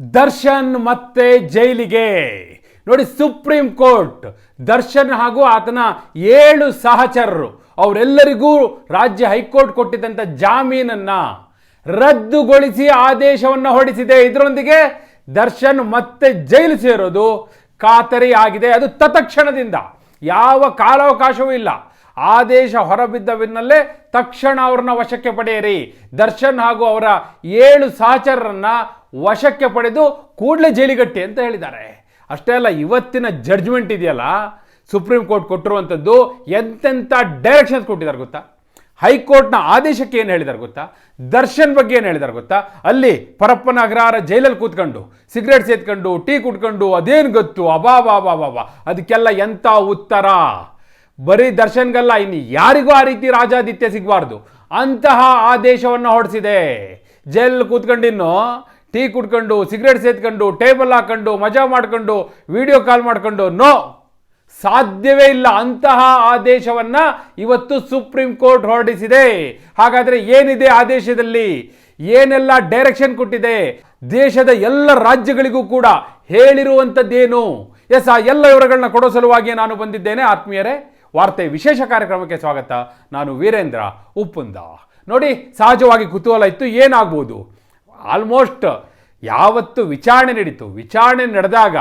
ದರ್ಶನ್ ಮತ್ತೆ ಜೈಲಿಗೆ. ನೋಡಿ, ಸುಪ್ರೀಂ ಕೋರ್ಟ್, ದರ್ಶನ್ ಹಾಗೂ ಆತನ ಏಳು ಸಹಚರರು, ಅವರೆಲ್ಲರಿಗೂ ರಾಜ್ಯ ಹೈಕೋರ್ಟ್ ಕೊಟ್ಟಿದ್ದಂಥ ಜಾಮೀನನ್ನ ರದ್ದುಗೊಳಿಸಿ ಆದೇಶವನ್ನು ಹೊರಡಿಸಿದೆ. ಇದರೊಂದಿಗೆ ದರ್ಶನ್ ಮತ್ತೆ ಜೈಲು ಸೇರೋದು ಖಾತರಿ ಆಗಿದೆ. ಅದು ತತ್ಕ್ಷಣದಿಂದ, ಯಾವ ಕಾಲಾವಕಾಶವೂ ಇಲ್ಲ. ಆದೇಶ ಹೊರಬಿದ್ದ ತಕ್ಷಣ ಅವ್ರನ್ನ ವಶಕ್ಕೆ ಪಡೆಯಿರಿ. ದರ್ಶನ್ ಹಾಗೂ ಅವರ ಏಳು ಸಹಚರರನ್ನ ವಶಕ್ಕೆ ಪಡೆದು ಕೂಡಲೇ ಜೈಲಿಗಟ್ಟಿ ಅಂತ ಹೇಳಿದ್ದಾರೆ. ಅಷ್ಟೇ ಅಲ್ಲ, ಇವತ್ತಿನ ಜಡ್ಜ್ಮೆಂಟ್ ಇದೆಯಲ್ಲ ಸುಪ್ರೀಂ ಕೋರ್ಟ್ ಕೊಟ್ಟಿರುವಂಥದ್ದು ಎಂತೆಂಥ ಡೈರೆಕ್ಷನ್ಸ್ ಕೊಟ್ಟಿದ್ದಾರೆ ಗೊತ್ತಾ? ಹೈಕೋರ್ಟ್ನ ಆದೇಶಕ್ಕೆ ಏನು ಹೇಳಿದ್ದಾರೆ ಗೊತ್ತಾ? ದರ್ಶನ್ ಬಗ್ಗೆ ಏನು ಹೇಳಿದಾರೆ ಗೊತ್ತಾ? ಅಲ್ಲಿ ಪರಪ್ಪನ ಅಗ್ರಹಾರ ಜೈಲಲ್ಲಿ ಕೂತ್ಕೊಂಡು, ಸಿಗರೇಟ್ ಸೇತ್ಕೊಂಡು ಟೀ ಕುಟ್ಕೊಂಡು ಅದೇನು ಗೊತ್ತು? ಅಬಾ ಬಾ ಬಾ ಬಾ ಬಾ ಅದಕ್ಕೆಲ್ಲ ಎಂಥ ಉತ್ತರ? ಬರೀ ದರ್ಶನ್ಗಲ್ಲ, ಇನ್ನು ಯಾರಿಗೂ ಆ ರೀತಿ ರಾಜಾದಿತ್ಯ ಸಿಗಬಾರ್ದು. ಅಂತಹ ಆದೇಶವನ್ನು ಹೊರಡಿಸಿದೆ ಜೈಲಲ್ಲಿ ಕೂತ್ಕೊಂಡಿನ್ನು ಟೀ ಕುಡ್ಕೊಂಡು, ಸಿಗರೇಟ್ ಸೇತ್ಕೊಂಡು ಟೇಬಲ್ ಹಾಕೊಂಡು, ಮಜಾ ಮಾಡ್ಕೊಂಡು, ವಿಡಿಯೋ ಕಾಲ್ ಮಾಡ್ಕೊಂಡು, ನೋ! ಸಾಧ್ಯವೇ ಇಲ್ಲ. ಅಂತಹ ಆದೇಶವನ್ನು ಇವತ್ತು ಸುಪ್ರೀಂ ಕೋರ್ಟ್ ಹೊರಡಿಸಿದೆ. ಹಾಗಾದರೆ ಏನಿದೆ ಆದೇಶದಲ್ಲಿ? ಏನೆಲ್ಲ ಡೈರೆಕ್ಷನ್ ಕೊಟ್ಟಿದೆ? ದೇಶದ ಎಲ್ಲ ರಾಜ್ಯಗಳಿಗೂ ಕೂಡ ಹೇಳಿರುವಂಥದ್ದೇನು? ಎಸ್, ಆ ಎಲ್ಲ ವಿವರಗಳನ್ನ ಕೊಡೋ ಸಲುವಾಗಿ ನಾನು ಬಂದಿದ್ದೇನೆ. ಆತ್ಮೀಯರೇ, ವಾರ್ತೆ ವಿಶೇಷ ಕಾರ್ಯಕ್ರಮಕ್ಕೆ ಸ್ವಾಗತ. ನಾನು ವೀರೇಂದ್ರ ಉಪ್ಪುಂದ. ನೋಡಿ, ಸಹಜವಾಗಿ ಕುತೂಹಲ ಇತ್ತು. ಏನಾಗ್ಬೋದು? ಆಲ್ಮೋಸ್ಟ್ ಯಾವತ್ತು ವಿಚಾರಣೆ ನಡೀತು. ವಿಚಾರಣೆ ನಡೆದಾಗ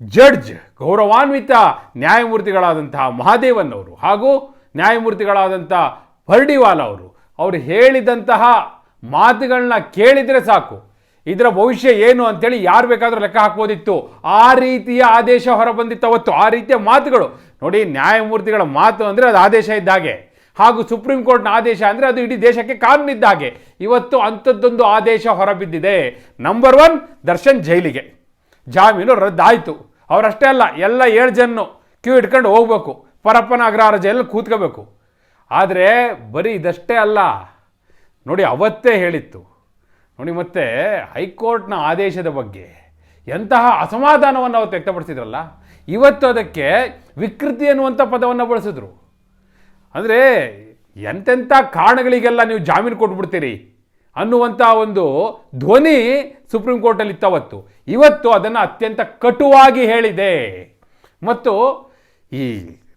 ಜಡ್ಜ್, ಗೌರವಾನ್ವಿತ ನ್ಯಾಯಮೂರ್ತಿಗಳಾದಂತಹ ಮಹಾದೇವನ್ ಅವರು ಹಾಗೂ ನ್ಯಾಯಮೂರ್ತಿಗಳಾದಂಥ ಪರ್ಡಿವಾಲ್ ಅವರು ಅವರು ಹೇಳಿದಂತಹ ಮಾತುಗಳನ್ನ ಕೇಳಿದರೆ ಸಾಕು. ಇದರ ಭವಿಷ್ಯ ಏನು ಅಂತೇಳಿ ಯಾರು ಬೇಕಾದರೂ ಲೆಕ್ಕ ಹಾಕ್ಬೋದಿತ್ತು. ಆ ರೀತಿಯ ಆದೇಶ ಹೊರಬಂದಿತ್ತು ಅವತ್ತು. ಆ ರೀತಿಯ ಮಾತುಗಳು. ನೋಡಿ, ನ್ಯಾಯಮೂರ್ತಿಗಳ ಮಾತು ಅಂದರೆ ಅದು ಆದೇಶ ಇದ್ದ ಹಾಗೆ ಸುಪ್ರೀಂ ಕೋರ್ಟ್ನ ಆದೇಶ ಅಂದರೆ ಅದು ಇಡೀ ದೇಶಕ್ಕೆ ಕಾನೂನಿದ್ದ ಹಾಗೆ. ಇವತ್ತು ಅಂಥದ್ದೊಂದು ಆದೇಶ ಹೊರಬಿದ್ದಿದೆ. ನಂಬರ್ ಒನ್ ದರ್ಶನ್ ಜೈಲಿಗೆ. ಜಾಮೀನು ರದ್ದಾಯಿತು. ಅವರಷ್ಟೇ ಅಲ್ಲ, ಎಲ್ಲ ಏಳು ಜನ ಕ್ಯೂ ಇಟ್ಕೊಂಡು ಹೋಗ್ಬೇಕು. ಪರಪ್ಪನ ಅಗ್ರಹಾರ ಜೈಲಲ್ಲಿ ಕೂತ್ಕೋಬೇಕು. ಆದರೆ ಬರೀ ಇದಷ್ಟೇ ಅಲ್ಲ. ನೋಡಿ, ಅವತ್ತೇ ಹೇಳಿತ್ತು. ನೋಡಿ, ಮತ್ತೆ ಹೈಕೋರ್ಟ್ನ ಆದೇಶದ ಬಗ್ಗೆ ಎಂತಹ ಅಸಮಾಧಾನವನ್ನು ಅವತ್ತು ವ್ಯಕ್ತಪಡಿಸಿದ್ರಲ್ಲ. ಇವತ್ತು ಅದಕ್ಕೆ ವಿಕೃತಿ ಅನ್ನುವಂಥ ಪದವನ್ನು ಬಳಸಿದ್ರು. ಅಂದರೆ ಎಂತೆಂಥ ಕಾರಣಗಳಿಗೆಲ್ಲ ನೀವು ಜಾಮೀನು ಕೊಟ್ಬಿಡ್ತೀರಿ ಅನ್ನುವಂಥ ಒಂದು ಧ್ವನಿ ಸುಪ್ರೀಂ ಕೋರ್ಟಲ್ಲಿ ಇತ್ತವತ್ತು. ಇವತ್ತು ಅದನ್ನು ಅತ್ಯಂತ ಕಟುವಾಗಿ ಹೇಳಿದೆ. ಮತ್ತು ಈ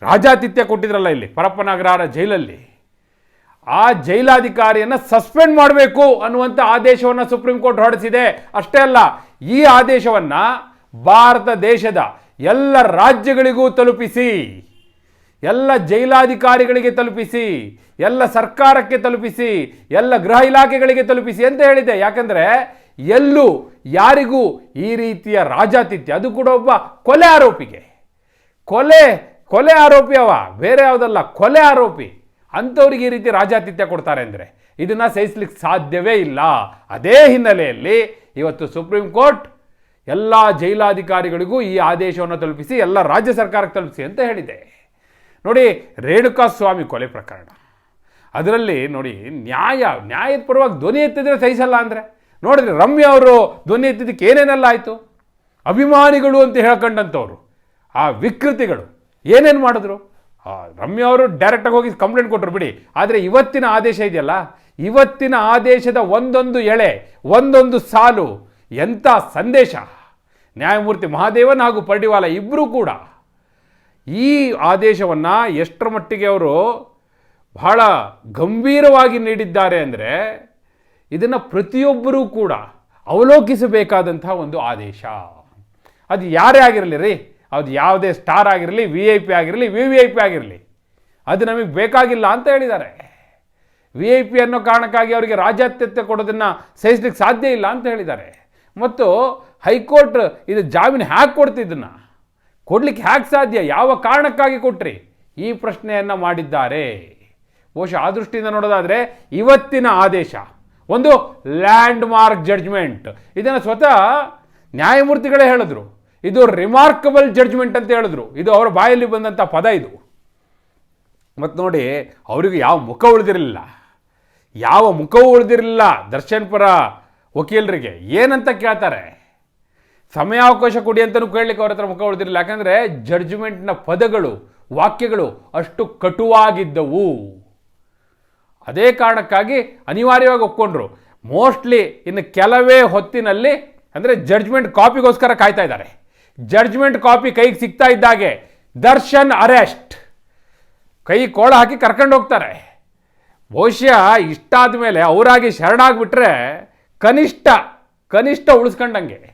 ರಾಜಾತಿಥ್ಯ ಕೊಟ್ಟಿದ್ರಲ್ಲ ಇಲ್ಲಿ ಪರಪ್ಪನಗರ ಜೈಲಲ್ಲಿ. ಆ ಜೈಲಾಧಿಕಾರಿಯನ್ನು ಸಸ್ಪೆಂಡ್ ಮಾಡಬೇಕು ಅನ್ನುವಂಥ ಆದೇಶವನ್ನು ಸುಪ್ರೀಂ ಕೋರ್ಟ್ ಹೊರಡಿಸಿದೆ. ಅಷ್ಟೇ ಅಲ್ಲ, ಈ ಆದೇಶವನ್ನು ಭಾರತ ದೇಶದ ಎಲ್ಲ ರಾಜ್ಯಗಳಿಗೂ ತಲುಪಿಸಿ. ಎಲ್ಲ ಜೈಲಾಧಿಕಾರಿಗಳಿಗೆ ತಲುಪಿಸಿ, ಎಲ್ಲ ಸರ್ಕಾರಕ್ಕೆ ತಲುಪಿಸಿ, ಎಲ್ಲ ಗೃಹ ಇಲಾಖೆಗಳಿಗೆ ತಲುಪಿಸಿ ಅಂತ ಹೇಳಿದೆ. ಯಾಕಂದರೆ ಎಲ್ಲೂ ಯಾರಿಗೂ ಈ ರೀತಿಯ ರಾಜಾತಿಥ್ಯ, ಅದು ಕೂಡ ಒಬ್ಬ ಕೊಲೆ ಆರೋಪಿಗೆ. ಕೊಲೆ ಕೊಲೆ ಆರೋಪಿ ಅವ, ಬೇರೆ ಯಾವುದಲ್ಲ, ಕೊಲೆ ಆರೋಪಿ. ಅಂಥವ್ರಿಗೆ ಈ ರೀತಿ ರಾಜಾತಿಥ್ಯ ಕೊಡ್ತಾರೆ ಅಂದರೆ ಇದನ್ನು ಸಹಿಸ್ಲಿಕ್ಕೆ ಸಾಧ್ಯವೇ ಇಲ್ಲ. ಅದೇ ಹಿನ್ನೆಲೆಯಲ್ಲಿ ಇವತ್ತು ಸುಪ್ರೀಂ ಕೋರ್ಟ್ ಎಲ್ಲ ಜೈಲಾಧಿಕಾರಿಗಳಿಗೂ ಈ ಆದೇಶವನ್ನು ತಲುಪಿಸಿ, ಎಲ್ಲ ರಾಜ್ಯ ಸರ್ಕಾರಕ್ಕೆ ತಲುಪಿಸಿ ಅಂತ ಹೇಳಿದೆ. ನೋಡಿ ರೇಣುಕಾ ಸ್ವಾಮಿ ಕೊಲೆ ಪ್ರಕರಣ. ಅದರಲ್ಲಿ ನೋಡಿ, ನ್ಯಾಯ ನ್ಯಾಯದ ಪರವಾಗಿ ಧ್ವನಿ ಎತ್ತಿದ್ರೆ ಸಹಿಸಲ್ಲ ಅಂದರೆ. ನೋಡಿದ್ರೆ ರಮ್ಯ ಅವರು ಧ್ವನಿ ಎತ್ತಿದ್ದಕ್ಕೆ ಏನೇನೆಲ್ಲ ಆಯಿತು? ಅಭಿಮಾನಿಗಳು ಅಂತ ಹೇಳ್ಕೊಂಡಂಥವ್ರು, ಆ ವಿಕೃತಿಗಳು ಏನೇನು ಮಾಡಿದ್ರು? ರಮ್ಯ ಅವರು ಡೈರೆಕ್ಟಾಗಿ ಹೋಗಿ ಕಂಪ್ಲೇಂಟ್ ಕೊಟ್ಟರು ಬಿಡಿ. ಆದರೆ ಇವತ್ತಿನ ಆದೇಶ ಇದೆಯಲ್ಲ? ಇವತ್ತಿನ ಆದೇಶದ ಒಂದೊಂದು ಎಳೆ, ಒಂದೊಂದು ಸಾಲು, ಎಂಥ ಸಂದೇಶ? ನ್ಯಾಯಮೂರ್ತಿ ಮಹಾದೇವನ್ ಹಾಗೂ ಪರ್ಡಿವಾಲ ಇಬ್ಬರೂ ಕೂಡ ಈ ಆದೇಶವನ್ನು ಎಷ್ಟರ ಮಟ್ಟಿಗೆ ಅವರು ಬಹಳ ಗಂಭೀರವಾಗಿ ನೀಡಿದ್ದಾರೆ ಅಂದರೆ ಇದನ್ನು ಪ್ರತಿಯೊಬ್ಬರೂ ಕೂಡ ಅವಲೋಕಿಸಬೇಕಾದಂಥ ಒಂದು ಆದೇಶ. ಅದು ಯಾರೇ ಆಗಿರಲಿ ರೀ, ಅದು ಯಾವುದೇ ಸ್ಟಾರ್ ಆಗಿರಲಿ ವಿ ಐ ಪಿ ಆಗಿರಲಿ ವಿ ವಿ ಐ ಪಿ ಆಗಿರಲಿ, ಅದು ನಮಗೆ ಬೇಕಾಗಿಲ್ಲ ಅಂತ ಹೇಳಿದ್ದಾರೆ. ವಿ ಐ ಪಿ ಅನ್ನೋ ಕಾರಣಕ್ಕಾಗಿ ಅವರಿಗೆ ರಾಜ್ಯಾತ್ಯತೆ ಕೊಡೋದನ್ನು ಸಹಿಸ್ಲಿಕ್ಕೆ ಸಾಧ್ಯ ಇಲ್ಲ ಅಂತ ಹೇಳಿದ್ದಾರೆ. ಮತ್ತು ಹೈಕೋರ್ಟ್ ಇದು ಜಾಮೀನು ಹ್ಯಾಕ್ ಕೊಡ್ತಿದ್ದನ್ನು ಕೊಡ್ಲಿಕ್ಕೆ ಹೇಗೆ ಸಾಧ್ಯ? ಯಾವ ಕಾರಣಕ್ಕಾಗಿ ಕೊಟ್ರಿ? ಈ ಪ್ರಶ್ನೆಯನ್ನು ಮಾಡಿದ್ದಾರೆ. ಬಹುಶಃ ಆ ದೃಷ್ಟಿಯಿಂದ ನೋಡೋದಾದರೆ ಇವತ್ತಿನ ಆದೇಶ, ಒಂದು ಲ್ಯಾಂಡ್ ಮಾರ್ಕ್ ಜಡ್ಜ್ಮೆಂಟ್. ಇದನ್ನು ಸ್ವತಃ ನ್ಯಾಯಮೂರ್ತಿಗಳೇ ಹೇಳಿದ್ರು. ಇದು ರಿಮಾರ್ಕಬಲ್ ಜಡ್ಜ್ಮೆಂಟ್ ಅಂತ ಹೇಳಿದ್ರು. ಇದು ಅವರ ಬಾಯಲ್ಲಿ ಬಂದಂಥ ಪದ ಇದು. ಮತ್ತು ನೋಡಿ, ಅವರಿಗೆ ಯಾವ ಮುಖ ಉಳಿದಿರಲಿಲ್ಲ? ಯಾವ ಮುಖವೂ ಉಳಿದಿರಲಿಲ್ಲ ದರ್ಶನ್ ಪರ ವಕೀಲರಿಗೆ? ಏನಂತ ಕೇಳ್ತಾರೆ? ಸಮಯಾವಕಾಶ ಕೊಡಿ ಅಂತಲೂ ಕೇಳಲಿಕ್ಕೆ ಅವ್ರ ಹತ್ರ ಮುಖ ಉಳಿದಿರಲಿಲ್ಲ. ಯಾಕಂದರೆ ಜಡ್ಜ್ಮೆಂಟ್ನ ಪದಗಳು, ವಾಕ್ಯಗಳು ಅಷ್ಟು ಕಟುವಾಗಿದ್ದವು. ಅದೇ ಕಾರಣಕ್ಕಾಗಿ ಅನಿವಾರ್ಯವಾಗಿ ಒಪ್ಕೊಂಡ್ರು. ಮೋಸ್ಟ್ಲಿ ಇನ್ನು ಕೆಲವೇ ಹೊತ್ತಿನಲ್ಲಿ, ಅಂದರೆ ಜಡ್ಜ್ಮೆಂಟ್ ಕಾಪಿಗೋಸ್ಕರ ಕಾಯ್ತಾ ಇದ್ದಾರೆ. ಜಡ್ಜ್ಮೆಂಟ್ ಕಾಪಿ ಕೈಗೆ ಸಿಗ್ತಾ ಇದ್ದಾಗೆ ದರ್ಶನ್ ಅರೆಸ್ಟ್. ಕೈ ಕೋಳ ಹಾಕಿ ಕರ್ಕೊಂಡು ಹೋಗ್ತಾರೆ. ಬಹುಶಃ ಇಷ್ಟಾದ ಮೇಲೆ ಅವರಾಗಿ ಶರಣಾಗ್ಬಿಟ್ರೆ ಕನಿಷ್ಠ ಕನಿಷ್ಠ ಉಳಿಸ್ಕೊಂಡಂಗೆ.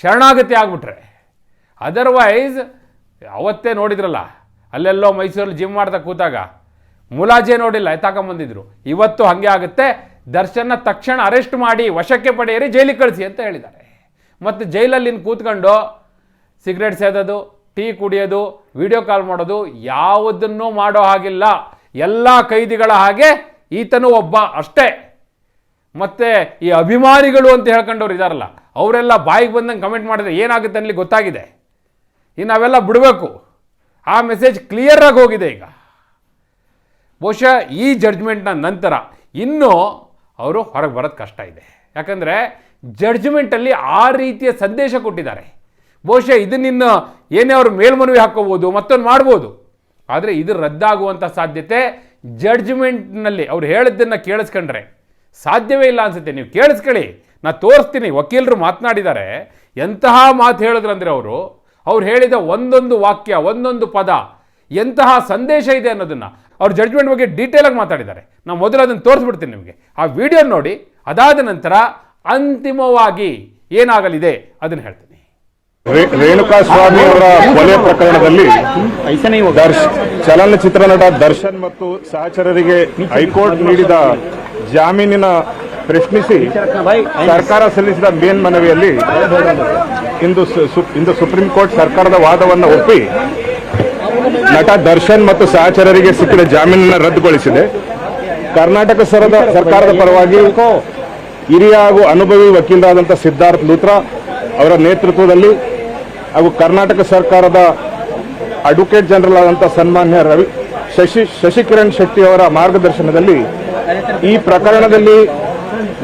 ಶರಣಾಗತಿ ಆಗ್ಬಿಟ್ರೆ. ಅದರ್ವೈಸ್ ಅವತ್ತೇ ನೋಡಿದ್ರಲ್ಲ, ಅಲ್ಲೆಲ್ಲೋ ಮೈಸೂರಲ್ಲಿ ಜಿಮ್ ಮಾಡ್ತಾ ಕೂತಾಗ, ಮುಲಾಜೆ ನೋಡಿಲ್ಲ, ಎತ್ತಾಕೊಂಬಂದಿದ್ರು. ಇವತ್ತು ಹಾಗೆ ಆಗುತ್ತೆ, ದರ್ಶನ ತಕ್ಷಣ ಅರೆಸ್ಟ್ ಮಾಡಿ, ವಶಕ್ಕೆ ಪಡೆಯಿರಿ, ಜೈಲಿಗೆ ಕಳಿಸಿ ಅಂತ ಹೇಳಿದ್ದಾರೆ. ಮತ್ತು ಜೈಲಲ್ಲಿ ಕೂತ್ಕೊಂಡು ಸಿಗರೇಟ್ ಸೇದೋದು, ಟೀ ಕುಡಿಯೋದು ವಿಡಿಯೋ ಕಾಲ್ ಮಾಡೋದು, ಯಾವುದನ್ನೂ ಮಾಡೋ ಹಾಗಿಲ್ಲ. ಎಲ್ಲ ಕೈದಿಗಳ ಹಾಗೆ ಈತನೂ ಒಬ್ಬ ಅಷ್ಟೇ. ಮತ್ತೆ ಈ ಅಭಿಮಾನಿಗಳು ಅಂತ ಹೇಳ್ಕೊಂಡವ್ರು ಇದಾರಲ್ಲ, ಅವರೆಲ್ಲ ಬಾಯಿಗೆ ಬಂದಂಗೆ ಕಮೆಂಟ್ ಮಾಡಿದ್ರೆ ಏನಾಗುತ್ತೆ ಅನ್ನಲಿ ಗೊತ್ತಾಗಿದೆ. ಇನ್ನು ನಾವೆಲ್ಲ ಬಿಡಬೇಕು. ಆ ಮೆಸೇಜ್ ಕ್ಲಿಯರಾಗಿ ಹೋಗಿದೆ ಈಗ. ಬಹುಶಃ ಈ ಜಡ್ಜ್ಮೆಂಟ್ನ ನಂತರ ಇನ್ನೂ ಅವರು ಹೊರಗೆ ಬರೋದು ಕಷ್ಟ ಇದೆ. ಯಾಕಂದರೆ ಜಡ್ಜ್ಮೆಂಟಲ್ಲಿ ಆ ರೀತಿಯ ಸಂದೇಶ ಕೊಟ್ಟಿದ್ದಾರೆ. ಬಹುಶಃ ಇದನ್ನಿನ್ನು ಏನೇ ಅವರು ಮೇಲ್ಮನವಿ ಹಾಕೋಬೋದು, ಮತ್ತೊಂದು ಮಾಡ್ಬೋದು. ಆದರೆ ಇದು ರದ್ದಾಗುವಂಥ ಸಾಧ್ಯತೆ. ಜಡ್ಜ್ಮೆಂಟ್ನಲ್ಲಿ ಅವ್ರು ಹೇಳಿದ್ದನ್ನು ಕೇಳಿಸ್ಕೊಂಡ್ರೆ ಸಾಧ್ಯವೇ ಇಲ್ಲ ಅನ್ಸುತ್ತೆ. ನೀವು ಕೇಳಿಸ್ಕೊಳ್ಳಿ. ನಾ ತೋರಿಸ್ತೀನಿ. ವಕೀಲರು ಮಾತನಾಡಿದ್ದಾರೆ. ಎಂತಹ ಮಾತು ಹೇಳಿದ್ರಂದ್ರೆ ಅವರು, ಅವ್ರು ಹೇಳಿದ ಒಂದೊಂದು ವಾಕ್ಯ, ಒಂದೊಂದು ಪದ, ಎಂತಹ ಸಂದೇಶ ಇದೆ ಅನ್ನೋದನ್ನು ಅವ್ರ ಜಡ್ಜ್ಮೆಂಟ್ ಬಗ್ಗೆ ಡೀಟೇಲಾಗಿ ಮಾತಾಡಿದ್ದಾರೆ. ನಾವು ಮೊದಲು ಅದನ್ನು ತೋರಿಸ್ಬಿಡ್ತೀನಿ ನಿಮಗೆ. ಆ ವಿಡಿಯೋ ನೋಡಿ. ಅದಾದ ನಂತರ ಅಂತಿಮವಾಗಿ ಏನಾಗಲಿದೆ ಅದನ್ನು ಹೇಳ್ತೀನಿ. ರೇಣುಕಾ ಸ್ವಾಮಿ ಅವರ ಕೊಲೆ ಪ್ರಕರಣದಲ್ಲಿ ಚಲನಚಿತ್ರ ನಟ ದರ್ಶನ್ ಮತ್ತು ಸಹಚರರಿಗೆ ಹೈಕೋರ್ಟ್ ನೀಡಿದ ಜಾಮೀನಿನ ಪ್ರಶ್ನಿಸಿ ಸರ್ಕಾರ ಸಲ್ಲಿಸಿದ ಮೇಲ್ಮನವಿಯಲ್ಲಿ ಇಂದು ಇಂದು ಸುಪ್ರೀಂ ಕೋರ್ಟ್ ಸರ್ಕಾರದ ವಾದವನ್ನು ಒಪ್ಪಿ ನಟ ದರ್ಶನ್ ಮತ್ತು ಸಹಚರರಿಗೆ ಸಿಕ್ಕಿದ ಜಾಮೀನನ್ನು ರದ್ದುಗೊಳಿಸಿದೆ. ಕರ್ನಾಟಕ ಸರ್ಕಾರದ ಪರವಾಗಿ ಹಿರಿಯ ಹಾಗೂ ಅನುಭವಿ ವಕೀಲರಾದಂಥ ಸಿದ್ಧಾರ್ಥ್ ಲೂತ್ರಾ ಅವರ ನೇತೃತ್ವದಲ್ಲಿ ಹಾಗೂ ಕರ್ನಾಟಕ ಸರ್ಕಾರದ ಅಡ್ವೊಕೇಟ್ ಜನರಲ್ ಆದಂಥ ಸನ್ಮಾನ್ಯ ರವಿ ಶಶಿ ಶಶಿಕಿರಣ್ ಶೆಟ್ಟಿ ಅವರ ಮಾರ್ಗದರ್ಶನದಲ್ಲಿ ಈ ಪ್ರಕರಣದಲ್ಲಿ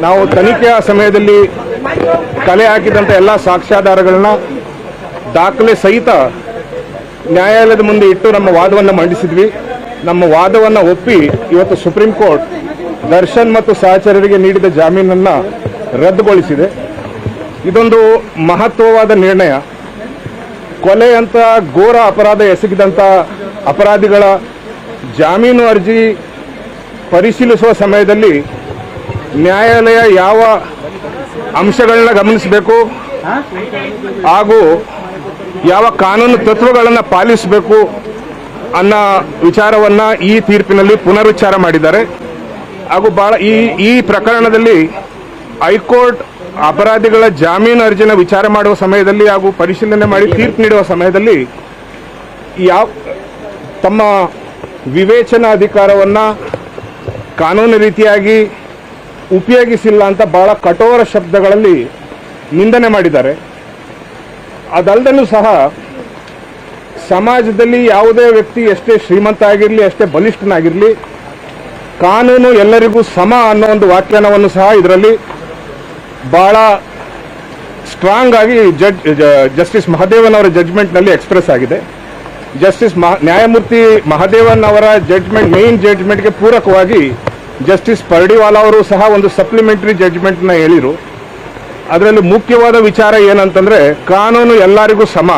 ನಾವು ತನಿಖೆಯ ಸಮಯದಲ್ಲಿ ಕಲೆ ಹಾಕಿದಂಥ ಎಲ್ಲ ಸಾಕ್ಷ್ಯಾಧಾರಗಳನ್ನ ದಾಖಲೆ ಸಹಿತ ನ್ಯಾಯಾಲಯದ ಮುಂದೆ ಇಟ್ಟು ನಮ್ಮ ವಾದವನ್ನು ಮಂಡಿಸಿದ್ವಿ. ನಮ್ಮ ವಾದವನ್ನು ಒಪ್ಪಿ ಇವತ್ತು ಸುಪ್ರೀಂ ಕೋರ್ಟ್ ದರ್ಶನ್ ಮತ್ತು ಸಹಚರರಿಗೆ ನೀಡಿದ ಜಾಮೀನನ್ನು ರದ್ದುಗೊಳಿಸಿದೆ. ಇದೊಂದು ಮಹತ್ವವಾದ ನಿರ್ಣಯ. ಕೊಲೆ ಅಂತ ಘೋರ ಅಪರಾಧ ಎಸಗಿದಂಥ ಅಪರಾಧಿಗಳ ಜಾಮೀನು ಅರ್ಜಿ ಪರಿಶೀಲಿಸುವ ಸಮಯದಲ್ಲಿ ನ್ಯಾಯಾಲಯ ಯಾವ ಅಂಶಗಳನ್ನ ಗಮನಿಸಬೇಕು? ಹಾಗೂ ಯಾವ ಕಾನೂನು ತತ್ವಗಳನ್ನು ಪಾಲಿಸಬೇಕು ಅನ್ನೋ ವಿಚಾರವನ್ನ ಈ ತೀರ್ಪಿನಲ್ಲಿ ಪುನರುಚ್ಚಾರ ಮಾಡಿದ್ದಾರೆ. ಹಾಗೂ ಬಹಳ ಈ ಈ ಪ್ರಕರಣದಲ್ಲಿ ಹೈಕೋರ್ಟ್ ಅಪರಾಧಿಗಳ ಜಾಮೀನು ಅರ್ಜಿನ ವಿಚಾರ ಮಾಡುವ ಸಮಯದಲ್ಲಿ ಹಾಗೂ ಪರಿಶೀಲನೆ ಮಾಡಿ ತೀರ್ಪು ನೀಡುವ ಸಮಯದಲ್ಲಿ ಯಾವ ತಮ್ಮ ವಿವೇಚನಾ ಅಧಿಕಾರವನ್ನ ಕಾನೂನು ರೀತಿಯಾಗಿ ಉಪಯೋಗಿಸಿಲ್ಲ ಅಂತ ಬಹಳ ಕಠೋರ ಶಬ್ದಗಳಲ್ಲಿ ನಿಂದನೆ ಮಾಡಿದ್ದಾರೆ. ಅದಲ್ಲದಲ್ಲೂ ಸಹ ಸಮಾಜದಲ್ಲಿ ಯಾವುದೇ ವ್ಯಕ್ತಿ ಎಷ್ಟೇ ಶ್ರೀಮಂತ ಆಗಿರಲಿ, ಎಷ್ಟೇ ಬಲಿಷ್ಠನಾಗಿರಲಿ, ಕಾನೂನು ಎಲ್ಲರಿಗೂ ಸಮ ಅನ್ನೋ ಒಂದು ವ್ಯಾಖ್ಯಾನವನ್ನು ಸಹ ಇದರಲ್ಲಿ ಬಹಳ ಸ್ಟ್ರಾಂಗ್ ಆಗಿ ಜಡ್ ಜಸ್ಟಿಸ್ ಮಹದೇವನ್ ಅವರ ಜಡ್ಜ್ಮೆಂಟ್ನಲ್ಲಿ ಎಕ್ಸ್ಪ್ರೆಸ್ ಆಗಿದೆ. ಜಸ್ಟಿಸ್ ನ್ಯಾಯಮೂರ್ತಿ ಮಹದೇವನ್ ಅವರ ಜಡ್ಜ್ಮೆಂಟ್ ಮೇನ್ ಜಡ್ಜ್ಮೆಂಟ್ಗೆ ಪೂರಕವಾಗಿ ಜಸ್ಟಿಸ್ ಪರ್ಡಿವಾಲ ಅವರು ಸಹ ಒಂದು ಸಪ್ಲಿಮೆಂಟರಿ ಜಡ್ಜ್ಮೆಂಟ್ನ ಹೇಳಿದರು ಅದರಲ್ಲಿ ಮುಖ್ಯವಾದ ವಿಚಾರ ಏನಂತಂದರೆ, ಕಾನೂನು ಎಲ್ಲರಿಗೂ ಸಮ.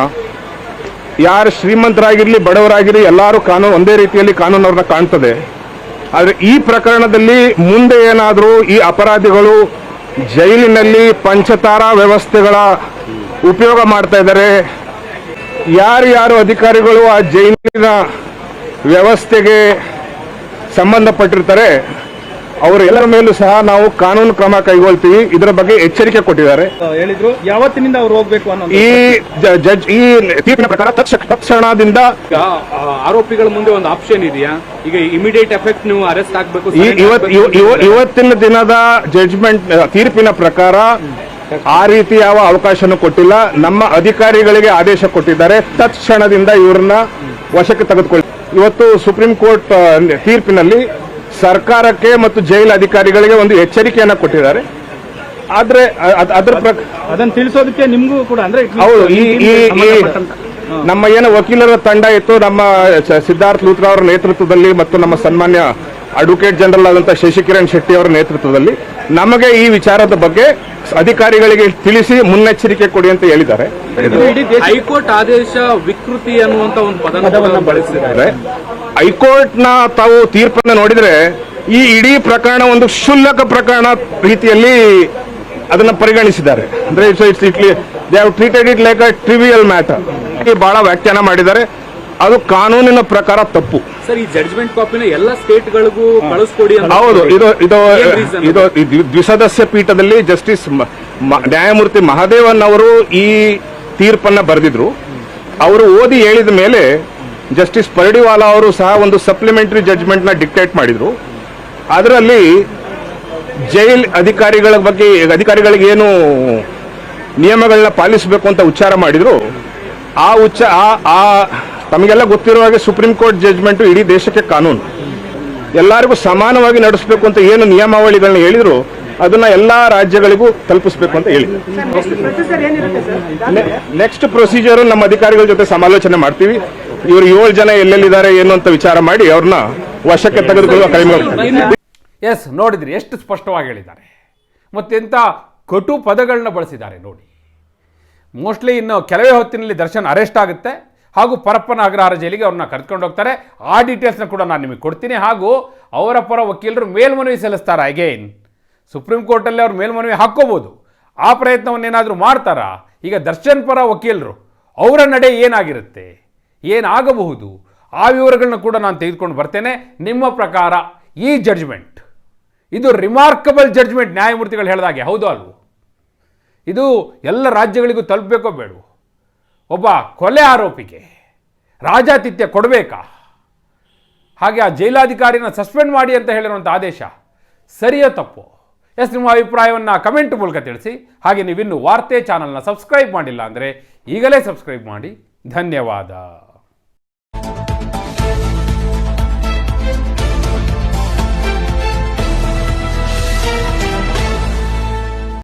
ಯಾರು ಶ್ರೀಮಂತರಾಗಿರಲಿ, ಬಡವರಾಗಿರಲಿ, ಎಲ್ಲರೂ ಕಾನೂನು ಒಂದೇ ರೀತಿಯಲ್ಲಿ ಕಾನೂನು ಅವ್ರನ್ನ ಕಾಣ್ತದೆ. ಆದರೆ ಈ ಪ್ರಕರಣದಲ್ಲಿ ಮುಂದೆ ಏನಾದರೂ ಈ ಅಪರಾಧಿಗಳು ಜೈಲಿನಲ್ಲಿ ಪಂಚತಾರಾ ವ್ಯವಸ್ಥೆಗಳ ಉಪಯೋಗ ಮಾಡ್ತಾ ಇದ್ದಾರೆ, ಯಾರು ಯಾರು ಅಧಿಕಾರಿಗಳು ಆ ಜೈಲಿನ ವ್ಯವಸ್ಥೆಗೆ ಸಂಬಂಧಪಟ್ಟಿರ್ತಾರೆ ಅವರೆಲ್ಲರ ಮೇಲೂ ಸಹ ನಾವು ಕಾನೂನು ಕ್ರಮ ಕೈಗೊಳ್ತೀವಿ. ಇದರ ಬಗ್ಗೆ ಎಚ್ಚರಿಕೆ ಕೊಟ್ಟಿದ್ದಾರೆ. ಹೇಳಿದ್ರು ಯಾವತ್ತಿನಿಂದ ಅವ್ರು ಹೋಗ್ಬೇಕು ಅನ್ನೋ ಈ ಜಡ್ಜ್ ಈ ತೀರ್ಪಿನ ಪ್ರಕಾರ ತಕ್ಷ- ತಕ್ಷಣದಿಂದ ಆರೋಪಿಗಳ ಮುಂದೆ ಒಂದು ಆಪ್ಷನ್ ಇದೆಯಾ? ಈಗ ಇಮಿಡಿಯೇಟ್ ಎಫೆಕ್ಟ್ ನೀವು ಅರೆಸ್ಟ್ ಆಗ್ಬೇಕು ಇವತ್ತಿನ ದಿನದ ಜಡ್ಜ್ಮೆಂಟ್ ತೀರ್ಪಿನ ಪ್ರಕಾರ ಆ ರೀತಿ ಯಾವ ಅವಕಾಶನೂ ಕೊಟ್ಟಿಲ್ಲ. ನಮ್ಮ ಅಧಿಕಾರಿಗಳಿಗೆ ಆದೇಶ ಕೊಟ್ಟಿದ್ದಾರೆ. ತತ್ಕ್ಷಣದಿಂದ ಇವರನ್ನ ವಶಕ್ಕೆ ತೆಗೆದುಕೊಳ್ಳಿ. ಇವತ್ತು ಸುಪ್ರೀಂ ಕೋರ್ಟ್ ತೀರ್ಪಿನಲ್ಲಿ ಸರ್ಕಾರಕ್ಕೆ ಮತ್ತು ಜೈಲು ಅಧಿಕಾರಿಗಳಿಗೆ ಒಂದು ಎಚ್ಚರಿಕೆಯನ್ನ ಕೊಟ್ಟಿದ್ದಾರೆ. ಆದ್ರೆ ಅದರ ಪ್ರಕಾರ ಅದನ್ನ ತಿಳಿಸೋದಕ್ಕೆ ನಿಮಗೂ ಕೂಡ ಅಂದ್ರೆ ಹೌದು ಈ ನಮ್ಮ ಏನು ವಕೀಲರ ತಂಡ ಇತ್ತು ನಮ್ಮ ಸಿದ್ಧಾರ್ಥ್ ಲೂತ್ರಾ ಅವರ ನೇತೃತ್ವದಲ್ಲಿ ಮತ್ತು ನಮ್ಮ ಸನ್ಮಾನ್ಯ ಅಡ್ವೊಕೇಟ್ ಜನರಲ್ ಆದಂತಹ ಶಶಿಕಿರಣ್ ಶೆಟ್ಟಿ ಅವರ ನೇತೃತ್ವದಲ್ಲಿ ನಮಗೆ ಈ ವಿಚಾರದ ಬಗ್ಗೆ ಅಧಿಕಾರಿಗಳಿಗೆ ತಿಳಿಸಿ ಮುನ್ನೆಚ್ಚರಿಕೆ ಕೊಡಿ ಅಂತ ಹೇಳಿದ್ದಾರೆ. ಹೈಕೋರ್ಟ್ ಆದೇಶ ವಿಕೃತಿ ಅನ್ನುವಂತ ಒಂದು ಪದವನ್ನು ಬಳಸಿದ್ದಾರೆ. ಹೈಕೋರ್ಟ್ನ ತಾವು ತೀರ್ಪನ್ನು ನೋಡಿದ್ರೆ ಈ ಇಡೀ ಪ್ರಕರಣ ಒಂದು ಕ್ಷುಲ್ಲಕ ಪ್ರಕರಣ ರೀತಿಯಲ್ಲಿ ಅದನ್ನ ಪರಿಗಣಿಸಿದ್ದಾರೆ. ಅಂದ್ರೆ it's it's it'll they have treated it like a trivial matter ಬಹಳ ವ್ಯಾಖ್ಯಾನ ಮಾಡಿದ್ದಾರೆ. ಅದು ಕಾನೂನಿನ ಪ್ರಕಾರ ತಪ್ಪು. ಸರ್ ಈ ಜಡ್ಜ್ಮೆಂಟ್ ಕಾಪಿನ ಎಲ್ಲ ಸ್ಟೇಟ್ಗಳಿಗೂ ಕಳಿಸ್ಕೊಡಿ ಹೌದು ಇದು ಇದು ಇದು ದ್ವಿಸದಸ್ಯ ಪೀಠದಲ್ಲಿ ಜಸ್ಟಿಸ್ ನ್ಯಾಯಮೂರ್ತಿ ಮಹಾದೇವನ್ ಅವರು ಈ ತೀರ್ಪನ್ನ ಬರೆದಿದ್ರು. ಅವರು ಓದಿ ಹೇಳಿದ ಮೇಲೆ ಜಸ್ಟಿಸ್ ಪರಿಡಿವಾಲಾ ಅವರು ಸಹ ಒಂದು ಸಪ್ಲಿಮೆಂಟರಿ ಜಡ್ಜ್ಮೆಂಟ್ನ ಡಿಕ್ಟೇಟ್ ಮಾಡಿದ್ರು. ಅದರಲ್ಲಿ ಜೈಲ್ ಅಧಿಕಾರಿಗಳ ಬಗ್ಗೆ ಅಧಿಕಾರಿಗಳಿಗೆ ಏನು ನಿಯಮಗಳನ್ನ ಪಾಲಿಸಬೇಕು ಅಂತ ಉಚ್ಚಾರ ಮಾಡಿದ್ರು. ಆ ಉಚ್ಚ ಆ ಆ ತಮಗೆಲ್ಲ ಗೊತ್ತಿರುವ ಹಾಗೆ ಸುಪ್ರೀಂ ಕೋರ್ಟ್ ಜಡ್ಜ್ಮೆಂಟ್ ಇಡೀ ದೇಶಕ್ಕೆ ಕಾನೂನು. ಎಲ್ಲರಿಗೂ ಸಮಾನವಾಗಿ ನಡೆಸಬೇಕು ಅಂತ ಏನು ನಿಯಮಾವಳಿಗಳನ್ನ ಹೇಳಿದ್ರು ಅದನ್ನ ಎಲ್ಲಾ ರಾಜ್ಯಗಳಿಗೂ ತಲುಪಿಸಬೇಕು ಅಂತ ಹೇಳಿ ನೆಕ್ಸ್ಟ್ ಪ್ರೊಸೀಜರ್ ನಮ್ಮ ಅಧಿಕಾರಿಗಳ ಜೊತೆ ಸಮಾಲೋಚನೆ ಮಾಡ್ತೀವಿ. ಇವರು ಏಳು ಜನ ಎಲ್ಲೆಲ್ಲಿದ್ದಾರೆ ಏನು ಅಂತ ವಿಚಾರ ಮಾಡಿ ಅವ್ರನ್ನ ವಶಕ್ಕೆ ತೆಗೆದುಕೊಳ್ಳುವ ಕಡಿಮೆ ಎಸ್, ನೋಡಿದ್ರಿ, ಎಷ್ಟು ಸ್ಪಷ್ಟವಾಗಿ ಹೇಳಿದ್ದಾರೆ. ಮತ್ತೆಂಥ ಕಟು ಪದಗಳನ್ನ ಬಳಸಿದ್ದಾರೆ ನೋಡಿ. ಮೋಸ್ಟ್ಲಿ ಇನ್ನು ಕೆಲವೇ ಹೊತ್ತಿನಲ್ಲಿ ದರ್ಶನ್ ಅರೆಸ್ಟ್ ಆಗುತ್ತೆ. ಹಾಗೂ ಪರಪ್ಪನ ಅಗ್ರಹಾರ ಜೈಲಿಗೆ ಅವ್ರನ್ನ ಕರೆದುಕೊಂಡು ಹೋಗ್ತಾರೆ. ಆ ಡೀಟೇಲ್ಸ್ನ ಕೂಡ ನಾನು ನಿಮಗೆ ಕೊಡ್ತೀನಿ. ಹಾಗೂ ಅವರ ಪರ ವಕೀಲರು ಮೇಲ್ಮನವಿ ಸಲ್ಲಿಸ್ತಾರೆ ಅಗೇನ್ ಸುಪ್ರೀಂ ಕೋರ್ಟಲ್ಲಿ ಅವ್ರು ಮೇಲ್ಮನವಿ ಹಾಕ್ಕೋಬೋದು. ಆ ಪ್ರಯತ್ನವನ್ನೇನಾದರೂ ಮಾಡ್ತಾರಾ? ಈಗ ದರ್ಶನ್ ಪರ ವಕೀಲರು, ಅವರ ನಡೆ ಏನಾಗಿರುತ್ತೆ? ಏನಾಗಬಹುದು? ಆ ವಿವರಗಳನ್ನ ಕೂಡ ನಾನು ತೆಗೆದುಕೊಂಡು ಬರ್ತೇನೆ. ನಿಮ್ಮ ಪ್ರಕಾರ ಈ ಜಡ್ಜ್ಮೆಂಟ್ ಇದು ರಿಮಾರ್ಕಬಲ್ ಜಡ್ಜ್ಮೆಂಟ್ ನ್ಯಾಯಮೂರ್ತಿಗಳು ಹೇಳಿದಾಗೆ ಹೌದು ಅಲ್ವೋ? ಇದು ಎಲ್ಲ ರಾಜ್ಯಗಳಿಗೂ ತಲುಪಬೇಕೋ ಬೇಡವೋ? ಒಬ್ಬ ಕೊಲೆ ಆರೋಪಿಗೆ ರಾಜಾತಿಥ್ಯ ಕೊಡಬೇಕಾ? ಹಾಗೆ ಆ ಜೈಲಾಧಿಕಾರಿನ ಸಸ್ಪೆಂಡ್ ಮಾಡಿ ಅಂತ ಹೇಳಿರುವಂಥ ಆದೇಶ ಸರಿಯೋ ತಪ್ಪು? ಎಸ್, ನಿಮ್ಮ ಅಭಿಪ್ರಾಯವನ್ನು ಕಮೆಂಟ್ ಮೂಲಕ ತಿಳಿಸಿ. ಹಾಗೆ ನೀವಿನ್ನು ವಾರ್ತೆ ಚಾನಲ್ನ ಸಬ್ಸ್ಕ್ರೈಬ್ ಮಾಡಿಲ್ಲ ಅಂದರೆ ಈಗಲೇ ಸಬ್ಸ್ಕ್ರೈಬ್ ಮಾಡಿ. ಧನ್ಯವಾದ.